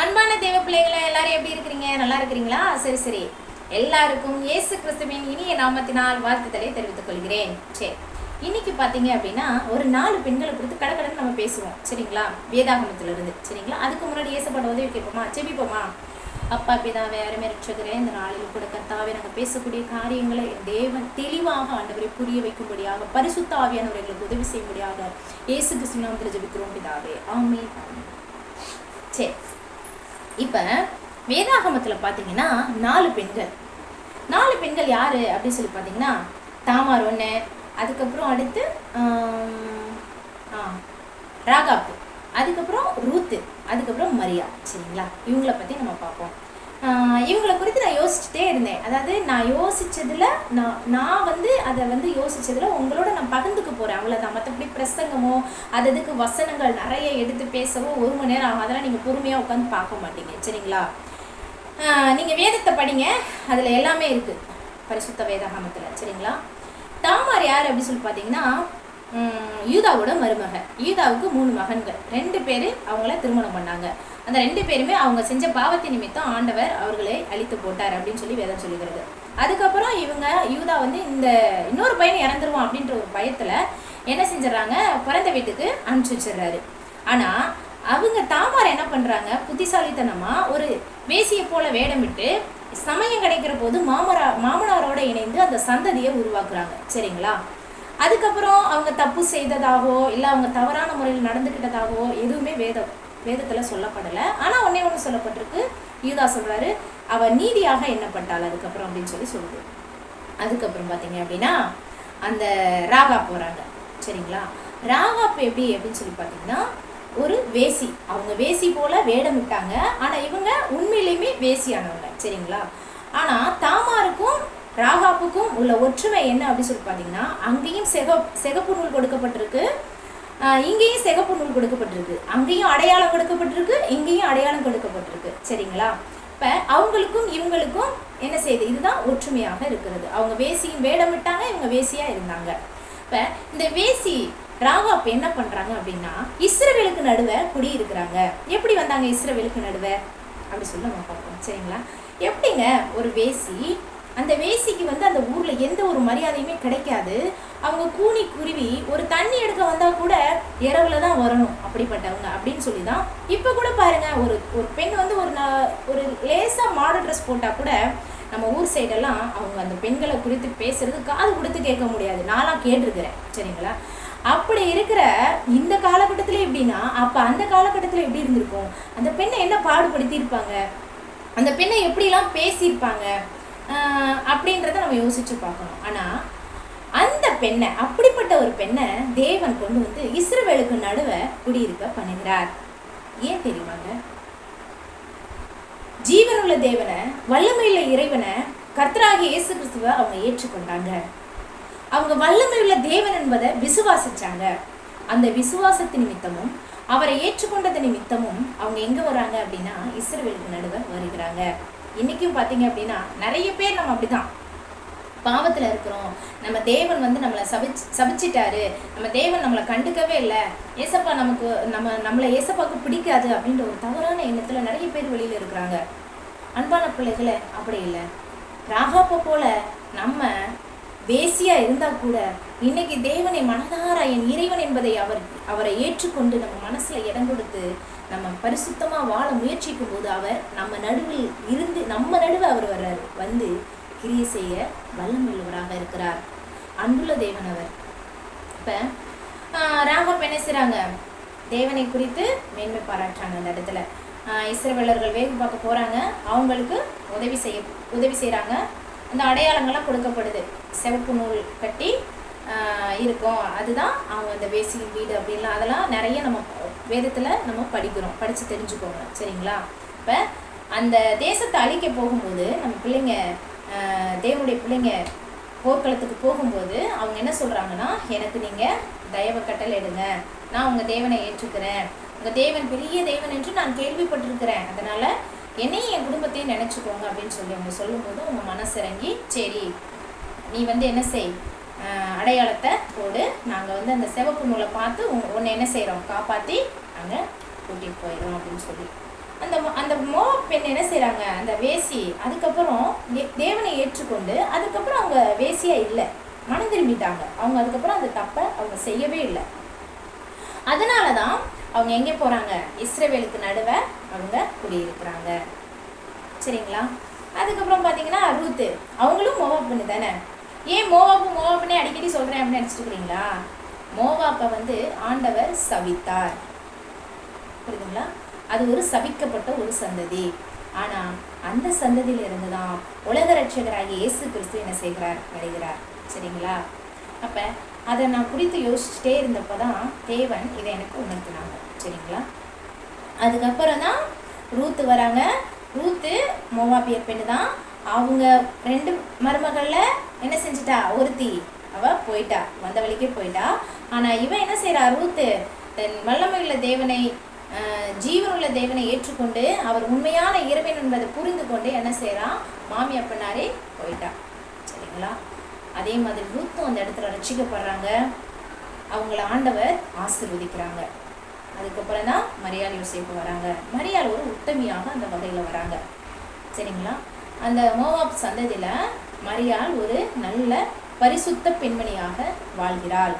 அன்பான தேவ பிள்ளைகளை எல்லாரும் எப்படி இருக்கிறீங்க? நல்லா இருக்கிறீங்களா? சரி சரி. எல்லாருக்கும் இயேசு கிறிஸ்துவின் இனிய நாமத்தினால் வாழ்த்துதலை தெரிவித்துக் கொள்கிறேன். சரி. இன்னைக்கு பார்த்தீங்க அப்படின்னா ஒரு நாலு பெண்களை கொடுத்து கடற்கடன் நம்ம பேசுவோம். சரிங்களா? வேதாகமத்துல இருந்து சரிங்களா? அதுக்கு முன்னாடி இயேசப்பட உதவி கேட்போமா? செபிப்போமா அப்பா பிதாவே அருமை ரட்சகரே இந்த நாளில் கூட கர்த்தாவே நாங்கள் பேசக்கூடிய காரியங்களை தேவன் தெளிவாக ஆண்டவரை புரிய வைக்கும்படியாக பரிசுத்த ஆவியானவர்களுக்கு உதவி செய்யும்படியாக இயேசு கிறிஸ்து ஜபிக்கிறோம் பிதாவே. ஆமே சரி. இப்போ வேதாகமத்தில் பார்த்தீங்கன்னா நாலு பெண்கள். நாலு பெண்கள் யார் அப்படின்னு சொல்லி பார்த்தீங்கன்னா தாமார் ஒன்று அதுக்கப்புறம் அடுத்து ராகாப்பு அதுக்கப்புறம் ரூத்து அதுக்கப்புறம் மரியா சரிங்களா? இவங்கள பற்றி நம்ம பார்ப்போம். ஆஹ் குறித்து யோசிச்சுட்டே இருந்தேன். அதாவது நான் யோசித்ததில் நான் நான் வந்து அதை வந்து யோசித்ததில் உங்களோட நான் பகிர்ந்துக்க போகிறேன் அவ்வளோதான் மற்றபடி பிரசங்கமோ அது அதுக்கு வசனங்கள் நிறைய எடுத்து பேசவோ ஒரு மணி நேரம் ஆகும் அதெல்லாம் நீங்கள் பொறுமையாக உட்காந்து பார்க்க மாட்டீங்க. சரிங்களா? நீங்கள் வேதத்தை படிங்க. அதில் எல்லாமே இருக்குது பரிசுத்த வேதாகமத்துல. சரிங்களா? தாமார் யார் அப்படின்னு சொல்லி பார்த்தீங்கன்னா யூதாவோட மருமக. யூதாவுக்கு மூணு மகன்கள். ரெண்டு பேர் அவங்கள திருமணம் பண்ணாங்க. அந்த ரெண்டு பேருமே அவங்க செஞ்ச பாவத்தை நிமித்தம் ஆண்டவர் அவர்களை அழித்து போட்டார் அப்படின்னு சொல்லி வேதம் சொல்லுகிறது. அதுக்கப்புறம் இவங்க யூதா வந்து இந்த இன்னொரு பையன் இறந்துருவான் அப்படின்ற ஒரு பயத்தில் என்ன செஞ்சிடறாங்க? பிறந்த வீட்டுக்கு அனுப்பிச்சி வச்சிடுறாரு. ஆனால் அவங்க தாமார் என்ன பண்ணுறாங்க புத்திசாலித்தனமாக ஒரு வேசியை போல வேடமிட்டு சமயம் கிடைக்கிற போது மாமரா மாமனாரோட இணைந்து அந்த சந்ததியை உருவாக்குறாங்க. சரிங்களா? அதுக்கப்புறம் அவங்க தப்பு செய்ததாகவோ இல்லை அவங்க தவறான முறையில் நடந்துக்கிட்டதாகவோ எதுவுமே வேதம் வேதத்தில் சொல்லப்படலை. ஆனால் ஒன்னே ஒன்று சொல்லப்பட்டிருக்கு. யூதா சொல்கிறாரு அவள் நீதியாக எண்ணப்பட்டாள் அதுக்கப்புறம் அப்படின்னு சொல்லி சொல்லுது. அதுக்கப்புறம் பார்த்தீங்க அப்படின்னா அந்த ராகா போகிறாங்க சரிங்களா? ராகாப் எப்படி அப்படின்னு சொல்லி பார்த்தீங்கன்னா ஒரு வேசி. அவங்க வேசி போல வேடமிட்டாங்க ஆனால் இவங்க உண்மையிலேயுமே வேசியானவங்க. சரிங்களா? ஆனால் தாமாருக்கும் ராகாப்புக்கும் உள்ள ஒற்றுமை என்ன அப்படின்னு சொல்லி பார்த்தீங்கன்னா அங்கேயும் செக சிகப்பு நூல் கொடுக்கப்பட்டிருக்கு. இங்கேயும் சிகப்பு நூல் கொடுக்கப்பட்டிருக்கு. அங்கேயும் அடையாளம் கொடுக்கப்பட்டிருக்கு. இங்கேயும் அடையாளம் கொடுக்கப்பட்டிருக்கு. சரிங்களா? இப்போ அவங்களுக்கும் இவங்களுக்கும் என்ன செய்யுது இதுதான் ஒற்றுமையாக இருக்கிறது. அவங்க வேசியும் வேடமிட்டாங்க இவங்க வேசியாக இருந்தாங்க. இப்போ இந்த வேசி ராகாப் என்ன பண்ணுறாங்க அப்படின்னா இஸ்ரவேலுக்கு நடுவே குடி இருக்கிறாங்க எப்படி வந்தாங்க இஸ்ரவேலுக்கு நடுவே? அப்படி சொல்லி பார்ப்போம். சரிங்களா? எப்படிங்க ஒரு வேசி அந்த வேசிக்கு வந்து அந்த ஊரில் எந்த ஒரு மரியாதையுமே கிடைக்காது. அவங்க கூனி குருவி ஒரு தண்ணி எடுக்க வந்தால் கூட இரவுல தான் வரணும் அப்படிப்பட்டவங்க அப்படின்னு சொல்லி தான் இப்போ கூட பாருங்கள் ஒரு ஒரு பெண் வந்து ஒரு ந- ஒரு லேசாக மாடல் ட்ரெஸ் போட்டால் கூட நம்ம ஊர் சைடெல்லாம் அவங்க அந்த பெண்களை குறித்து பேசுறது காது கொடுத்து கேட்க முடியாது. நான்லாம் கேட்டிருக்கிறேன் சரிங்களா? அப்படி இருக்கிற இந்த காலகட்டத்தில் எப்படின்னா அப்போ அந்த காலகட்டத்தில் எப்படி இருந்திருக்கும்? அந்த பெண்ணை என்ன பாடுபடுத்தியிருப்பாங்க? அந்த பெண்ணை எப்படிலாம் பேசியிருப்பாங்க? அப்படின்றத நம்ம யோசிச்சு பார்க்கணும். ஆனால் அந்த பெண்ணை அப்படிப்பட்ட ஒரு பெண்ணை தேவன் கொண்டு வந்து இஸ்ரவேலுக்கு நடுவே குடியிருக்க பண்ணுகிறார். ஏன் தெரியுமாங்க? ஜீவனுள்ள தேவனை வல்லமையுள்ள இறைவனை கர்த்தராகிய இயேசு கிறிஸ்துவை அவங்க ஏற்றுக்கொண்டாங்க. அவங்க வல்லமையுள்ள தேவன் என்பதை விசுவாசிச்சாங்க. அந்த விசுவாசத்து நிமித்தமும் அவரை ஏற்றுக்கொண்டது நிமித்தமும் அவங்க எங்க வராங்க அப்படின்னா இஸ்ரவேலுக்கு நடுவே வருகிறாங்க. இன்றைக்கும் பார்த்தீங்க அப்படின்னா நிறைய பேர் நம்ம அப்படிதான். பாவத்தில் இருக்கிறோம். நம்ம தேவன் வந்து நம்மளை சபிச்சு சபிச்சிட்டாரு. நம்ம தேவன் நம்மளை கண்டுக்கவே இல்லை. ஏசப்பா நமக்கு நம்ம நம்மளை ஏசப்பாவுக்கு பிடிக்காது அப்படின்ற ஒரு தவறான எண்ணத்தில் நிறைய பேர் வெளியில் இருக்கிறாங்க. அன்பான பிள்ளைகளை அப்படி இல்லை. ராகாப்பை போல நம்ம வேசியாக இருந்தால் கூட இன்னைக்கு தேவனை மனதார என் இறைவன் என்பதை அவர் அவரை ஏற்றுக்கொண்டு நம்ம மனசில் இடம் கொடுத்து நம்ம பரிசுத்தமாக வாழ முயற்சிக்கும் போது அவர் நம்ம நடுவில் இருந்து அவர் வர்றார் வந்து கிரியை செய்ய வல்லமுள்ளவராக இருக்கிறார். அன்புள்ள தேவன் அவர். இப்ப ஆஹ், ராகப் என்ன செய்கிறாங்க தேவனை குறித்து மேன்மை பாராட்டுறாங்க அந்த இடத்துல. ஆஹ், இஸ்ரவேலர்கள் வேகு பார்க்க போறாங்க. அவங்களுக்கு உதவி செய்ய உதவி செய்கிறாங்க அந்த அடையாளங்கள்லாம் கொடுக்கப்படுது. சிவப்பு நூல் கட்டி இருக்கும். அதுதான் அவங்க அந்த வேசி வீடு அப்படின்லாம் அதெல்லாம் நிறைய நம்ம வேதத்துல நம்ம படிக்கிறோம். படிச்சு தெரிஞ்சுக்கோங்க. சரிங்களா? இப்போ அந்த தேசத்தை அழிக்க போகும்போது நம்ம பிள்ளைங்க தேவனுடைய பிள்ளைங்க போர்க்களத்துக்கு போகும்போது அவங்க என்ன சொல்கிறாங்கன்னா எனக்கு நீங்கள் தயவு கட்டளை எடுங்க. நான் உங்கள் தேவனை ஏற்றுக்கிறேன். உங்கள் தேவன் பெரிய தேவன் என்று நான் கேள்விப்பட்டிருக்கிறேன். அதனால் என்னையும் என் குடும்பத்தையும் நினச்சிக்கோங்க அப்படின்னு சொல்லி அவங்க சொல்லும்போது உங்கள் மனசிறங்கி சரி நீ வந்து என்ன செய்? அடையாளத்தை போடு. நாங்கள் வந்து அந்த சிவப்பு நூலை பார்த்து உன்- உன்னை என்ன செய்கிறோம் காப்பாற்றி நாங்கள் கூட்டிகிட்டு போயிடுறோம் அப்படின்னு சொல்லி. அந்த அந்த மோவாப் பெண் என்ன செய்கிறாங்க அந்த வேசி அதுக்கப்புறம் தே- தேவனை ஏற்றுக்கொண்டு அதுக்கப்புறம் அவங்க வேசியாக இல்லை. மனம் திரும்பிட்டாங்க. அவங்க அதுக்கப்புறம் அந்த தப்பை அவங்க செய்யவே இல்லை. அதனால தான் அவங்க எங்கே போகிறாங்க இஸ்ரேவேலுக்கு நடுவே அவங்க குடியிருக்கிறாங்க. சரிங்களா? அதுக்கப்புறம் பார்த்தீங்கன்னா ரூத்து. அவங்களும் மோவாப் தானே? ஏன் மோவாப்பு மோவாப்புனே அடிக்கடி சொல்கிறேன் அப்படின்னு நினச்சிட்டு மோவாப்பை வந்து ஆண்டவர் சவித்தார். புரியுதுங்களா? அது ஒரு சபிக்கப்பட்ட ஒரு சந்ததி. ஆனால் அந்த சந்ததியிலிருந்து தான் உலக ரட்சகராகிய இயேசு கிறிஸ்து என்ன செய்கிறார்? வருகிறார் சரிங்களா? அப்போ அதை நான் குறித்து யோசிச்சுட்டே இருந்தப்போ தான் தேவன் இதை எனக்கு உணர்த்தினாங்க. சரிங்களா? அதுக்கப்புறம் தான் ரூத்து வராங்க. ரூத்து மோவாபியர் பெண்ணு தான் அவங்க ரெண்டு மருமகளில் என்ன செஞ்சிட்டா? ஒருத்தி. அவள் போயிட்டா. வந்த வழிக்கே போயிட்டா. ஆனால் இவன் என்ன செய்கிறா ரூத்து தன் வல்லமையுள்ள தேவனை ஜீவனுள்ள தேவனை ஏற்றுக்கொண்டு அவர் உண்மையான இறைவன் என்பதை புரிந்து கொண்டு என்ன செய்கிறான் மாமி அப்பனாரே போயிட்டா. சரிங்களா? அதே மாதிரி ரூத்தும் அந்த இடத்துல ரசிக்கப்படுறாங்க அவங்கள ஆண்டவர் ஆசிர்வதிக்கிறாங்க. அதுக்கப்புறம் தான் மரியாள் யோசிப்பு வராங்க. மரியாள் ஒரு உத்தமியாக அந்த வகையில் வராங்க. சரிங்களா? அந்த மோவாப் சந்ததியில் மரியாள் ஒரு நல்ல பரிசுத்த பெண்மணியாக வாழ்கிறாள்.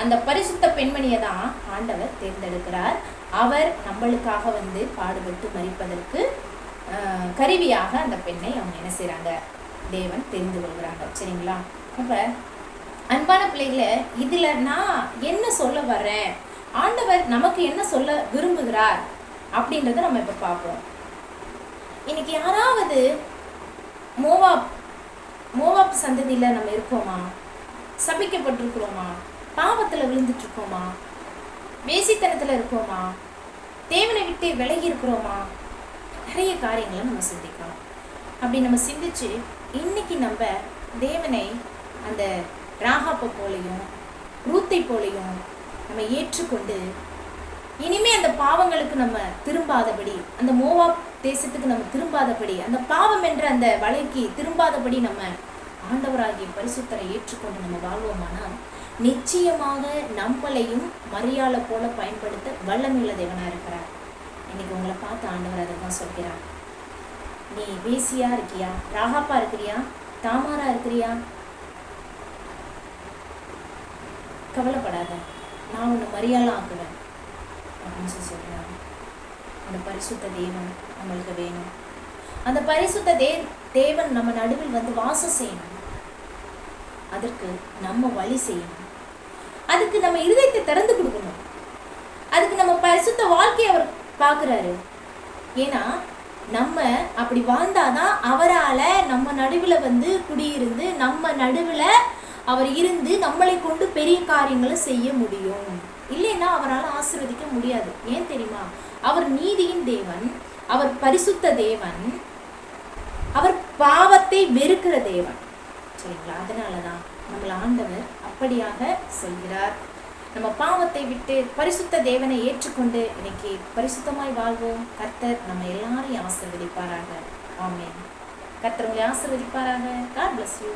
அந்த பரிசுத்த பெண்மணியை தான் ஆண்டவர் தேர்ந்தெடுக்கிறார். அவர் நம்மளுக்காக வந்து பாடுபட்டு மறிப்பதற்கு கருவியாக அந்த பெண்ணை அவங்க என்ன செய்கிறாங்க தேவன் தெரிந்து கொள்கிறாங்க. சரிங்களா? அப்போ அன்பான பிள்ளைகளை இதில் நான் என்ன சொல்ல வர்றேன் ஆண்டவர் நமக்கு என்ன சொல்ல விரும்புகிறார்? அப்படின்றத நம்ம இப்போ பார்ப்போம். இன்னைக்கு யாராவது மோவாப் மோவாப் சந்ததியில் நம்ம இருக்கோமா? சபிக்கப்பட்டிருக்கிறோமா? பாவத்தில் விழுந்துட்டு இருக்கோமா? வேசித்தனத்துல இருக்கோமா? தேவனை விட்டு விலகி இருக்கிறோமா? நிறைய காரியங்களை நம்ம சிந்திக்கலாம் அப்படி நம்ம சிந்திச்சு இன்னைக்கு நம்ம தேவனை அந்த ராகாப்பை போலையும் ரூத்தை போலையும் நம்ம ஏற்றுக்கொண்டு இனிமே அந்த பாவங்களுக்கு நம்ம திரும்பாதபடி அந்த மோவா தேசத்துக்கு நம்ம திரும்பாதபடி அந்த பாவம் என்ற அந்த வலைக்கு திரும்பாதபடி நம்ம ஆண்டவராகிய பரிசுத்தரை ஏற்றுக்கொண்டு நம்ம வாழ்வோமானால் நிச்சயமாக நம்மளையும் மரியாதை போல பயன்படுத்த வல்லமையுள்ள தேவனாக இருக்கிறார். இன்னைக்கு உங்களை பார்த்து ஆண்டவர் அதை தான் சொல்கிறார். நீ வேசியா இருக்கியா? ராகாப்பா இருக்கிறியா? தாமாரா இருக்கிறியா? கவலைப்படாத. நான் உன்னை மரியாதை ஆக்குவேன். அப்படின்னு சொல்லி சொல்கிறாங்க அந்த பரிசுத்த தேவன் நம்மளுக்கு வேணும். அந்த பரிசுத்த தே தேவன் நம்ம நடுவில் வந்து வாசம் செய்யணும். அதற்கு நம்ம வழி செய்யணும். அதுக்கு நம்ம இருதயத்தை திறந்து கொடுக்கணும். அதுக்கு நம்ம பரிசுத்த வாழ்க்கையை அவர் பார்க்குறாரு. ஏன்னா நம்ம அப்படி வாழ்ந்தாதான் அவரால் நம்ம நடுவில் வந்து குடியிருந்து நம்ம நடுவில் அவர் இருந்து நம்மளை கொண்டு பெரிய காரியங்களை செய்ய முடியும். இல்லைன்னா அவரால் ஆசிர்வதிக்க முடியாது. ஏன் தெரியுமா? அவர் நீதியின் தேவன் அவர் பரிசுத்த தேவன் அவர் பாவத்தை வெறுக்கிற தேவன். சரிங்களா? அதனால தான் நம்மளை ஆண்டவர் அப்படியாக சொல்கிறார் நம்ம பாவத்தை விட்டு பரிசுத்த தேவனை ஏற்றுக்கொண்டு இன்னைக்கு பரிசுத்தமாய் வாழ்வோம். கர்த்தர் நம்ம எல்லாரையும் ஆசிர்வதிப்பாராக. ஆமேன். கர்த்தர் உங்களை ஆசிர்வதிப்பாராக. God bless you